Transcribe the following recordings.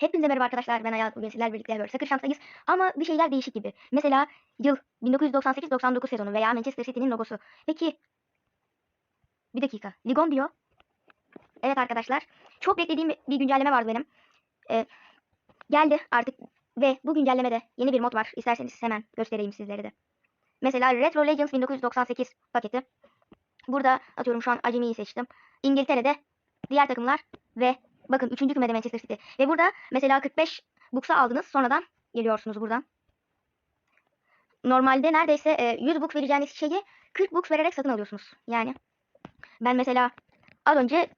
Hepinize merhaba arkadaşlar. Ben Ayaz. Bugün sizlerle birlikte böyle sakır şanstayız. Ama bir şeyler değişik gibi. Mesela yıl 1998-99 sezonu veya Manchester City'nin logosu. Peki bir dakika. Ligon diyor. Evet arkadaşlar. Çok beklediğim bir güncelleme vardı benim. Ee, geldi artık. Ve bu güncellemede yeni bir mod var. İsterseniz hemen göstereyim sizlere de. Mesela Retro Legends 1998 paketi. Burada atıyorum şu an Acemi'yi seçtim. İngiltere'de diğer takımlar ve bakın 3. kümede Manchester City. Ve burada mesela 45 buksa aldınız. Sonradan geliyorsunuz buradan. Normalde neredeyse e, 100 buk vereceğiniz şeyi 40 buks vererek satın alıyorsunuz. Yani ben mesela az önce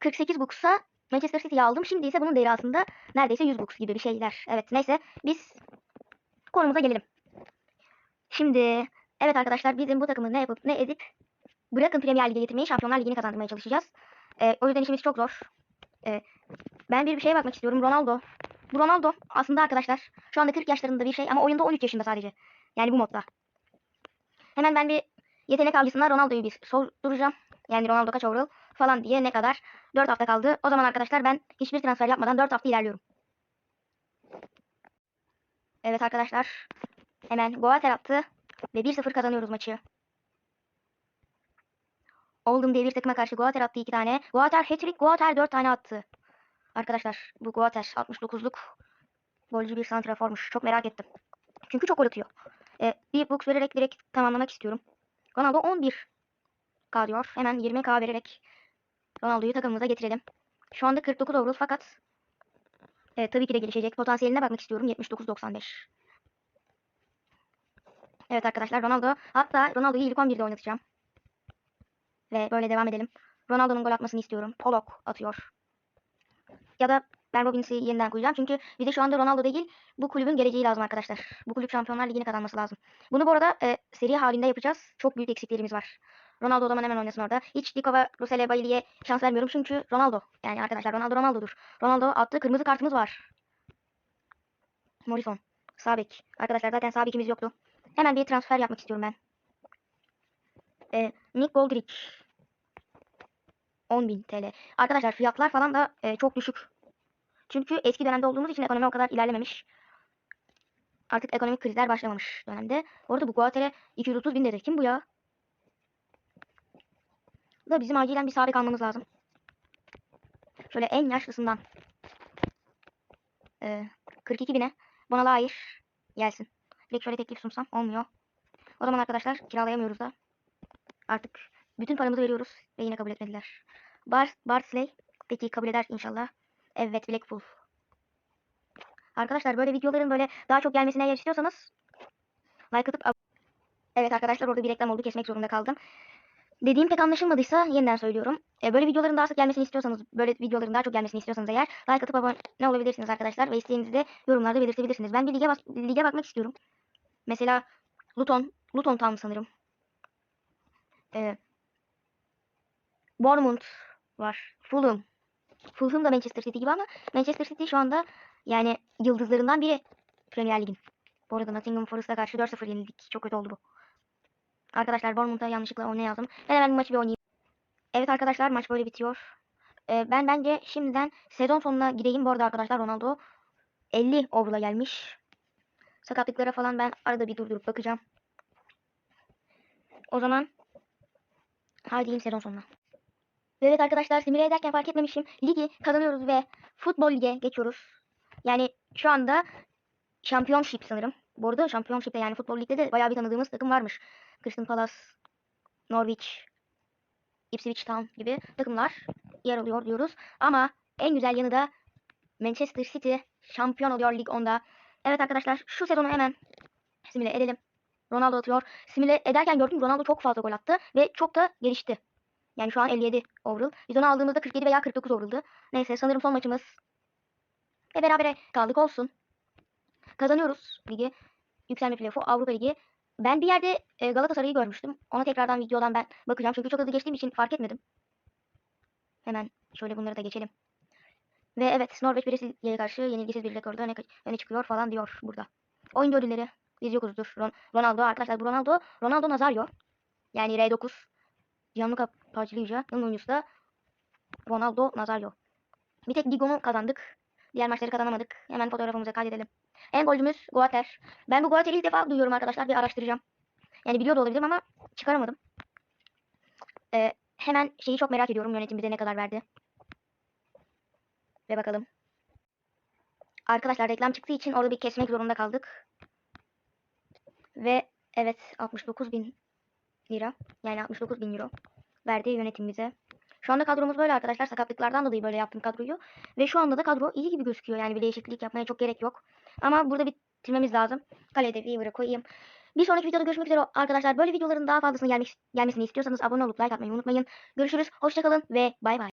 48 buksa Manchester City'yi aldım. Şimdi ise bunun değeri aslında neredeyse 100 buks gibi bir şeyler. Evet neyse biz konumuza gelelim. Şimdi evet arkadaşlar bizim bu takımı ne yapıp ne edip bırakın Premier Lig'e getirmeyi Şampiyonlar Ligi'ni kazandırmaya çalışacağız. E, o yüzden işimiz çok zor. E, ben bir, bir şeye bakmak istiyorum. Ronaldo. Bu Ronaldo aslında arkadaşlar şu anda 40 yaşlarında bir şey ama oyunda 13 yaşında sadece. Yani bu modda. Hemen ben bir yetenek avcısına Ronaldo'yu bir sorduracağım. Yani Ronaldo kaç overall falan diye ne kadar. 4 hafta kaldı. O zaman arkadaşlar ben hiçbir transfer yapmadan 4 hafta ilerliyorum. Evet arkadaşlar. Hemen Goater attı. Ve 1-0 kazanıyoruz maçı. Oldum diye bir takıma karşı Goater attı 2 tane. Goater hat-trick, Goater 4 tane attı. Arkadaşlar bu Goater 69'luk golcü bir santraformuş. Çok merak ettim. Çünkü çok gol atıyor. Ee, bir box vererek direkt tamamlamak istiyorum. Ronaldo 11 k diyor. Hemen 20 k vererek Ronaldo'yu takımımıza getirelim. Şu anda 49 overall fakat e, tabii ki de gelişecek. Potansiyeline bakmak istiyorum. 79-95. Evet arkadaşlar Ronaldo. Hatta Ronaldo'yu ilk 11'de oynatacağım. Ve böyle devam edelim. Ronaldo'nun gol atmasını istiyorum. Polok atıyor. Ya da ben Robbins'i yeniden koyacağım. Çünkü bize şu anda Ronaldo değil bu kulübün geleceği lazım arkadaşlar. Bu kulüp Şampiyonlar Ligi'ni kazanması lazım. Bunu bu arada e, seri halinde yapacağız. Çok büyük eksiklerimiz var. Ronaldo o zaman hemen oynasın orada. Hiç Dikova, Rusele, Bailey'e şans vermiyorum. Çünkü Ronaldo. Yani arkadaşlar Ronaldo Ronaldo'dur. Ronaldo attı. Kırmızı kartımız var. Morrison. Sağ bek. Arkadaşlar zaten sağ bekimiz yoktu. Hemen bir transfer yapmak istiyorum ben. E, Nick Goldrick. 10.000 TL. Arkadaşlar fiyatlar falan da e, çok düşük. Çünkü eski dönemde olduğumuz için ekonomi o kadar ilerlememiş. Artık ekonomik krizler başlamamış dönemde. Orada bu Guatere 230 bin dedi. Kim bu ya? Da bizim acilen bir sabit almamız lazım. Şöyle en yaşlısından. Ee, 42 bine. Bana da hayır. Gelsin. Direkt şöyle teklif sunsam. Olmuyor. O zaman arkadaşlar kiralayamıyoruz da. Artık bütün paramızı veriyoruz. Ve yine kabul etmediler. Bar Barsley. Peki kabul eder inşallah. Evet Blackpool. Arkadaşlar böyle videoların böyle daha çok gelmesini eğer istiyorsanız like atıp Evet arkadaşlar orada bir reklam oldu kesmek zorunda kaldım. Dediğim pek anlaşılmadıysa yeniden söylüyorum. E, böyle videoların daha sık gelmesini istiyorsanız, böyle videoların daha çok gelmesini istiyorsanız eğer like atıp abone olabilirsiniz arkadaşlar ve isteğinizi de yorumlarda belirtebilirsiniz. Ben bir lige, bas- lige bakmak istiyorum. Mesela Luton, Luton Town sanırım. E, Bournemouth var. Fulham. Fulham da Manchester City gibi ama Manchester City şu anda yani yıldızlarından biri Premier Lig'in. Bu arada Nottingham Forest'a karşı 4-0 yenildik. Çok kötü oldu bu. Arkadaşlar Bournemouth'a yanlışlıkla oynaya yazdım. Ben hemen maçı bir oynayayım. Evet arkadaşlar maç böyle bitiyor. Ee, ben bence şimdiden sezon sonuna gideyim. Bu arada arkadaşlar Ronaldo 50 overall'a gelmiş. Sakatlıklara falan ben arada bir durdurup bakacağım. O zaman hadi sezon sonuna. Evet arkadaşlar simüle ederken fark etmemişim. Ligi kazanıyoruz ve futbol lige geçiyoruz. Yani şu anda Championship sanırım. Bu arada Championship'te yani futbol ligde de bayağı bir tanıdığımız takım varmış. Crystal Palace, Norwich, Ipswich Town gibi takımlar yer alıyor diyoruz. Ama en güzel yanı da Manchester City şampiyon oluyor lig 10'da. Evet arkadaşlar şu sezonu hemen simüle edelim. Ronaldo atıyor. Simüle ederken gördüm Ronaldo çok fazla gol attı ve çok da gelişti. Yani şu an 57 overall. Biz onu aldığımızda 47 veya 49 overall'dı. Neyse sanırım son maçımız. Ve berabere kaldık olsun. Kazanıyoruz ligi. Yükselme playoff'u Avrupa Ligi. Ben bir yerde e, Galatasaray'ı görmüştüm. Ona tekrardan videodan ben bakacağım. Çünkü çok hızlı geçtiğim için fark etmedim. Hemen şöyle bunları da geçelim. Ve evet Norveç Brezilya'ya karşı yenilgisiz bir rekorda öne, öne çıkıyor falan diyor burada. Oyuncu ödülleri biz yokuzdur. Ron, Ronaldo arkadaşlar bu Ronaldo. Ronaldo Nazario. Yani R9. Gianluca Pagliuca. Yılın oyuncusu da Ronaldo Nazario. Bir tek Ligon'u kazandık. Diğer maçları kazanamadık. Hemen fotoğrafımıza kaydedelim. En golcümüz Guater. Ben bu Guater'i ilk defa duyuyorum arkadaşlar. Bir araştıracağım. Yani biliyor da olabilirim ama çıkaramadım. Ee, hemen şeyi çok merak ediyorum. Yönetim bize ne kadar verdi. Ve bakalım. Arkadaşlar reklam çıktığı için orada bir kesmek zorunda kaldık. Ve evet 69 bin lira. Yani 69 bin euro verdi yönetim bize. Şu anda kadromuz böyle arkadaşlar. Sakatlıklardan dolayı böyle yaptım kadroyu. Ve şu anda da kadro iyi gibi gözüküyor. Yani bir değişiklik yapmaya çok gerek yok. Ama burada bitirmemiz lazım. Kalede Weaver'ı koyayım. Bir sonraki videoda görüşmek üzere arkadaşlar. Böyle videoların daha fazlasını gelmek, gelmesini istiyorsanız abone olup like atmayı unutmayın. Görüşürüz. Hoşçakalın ve bay bay.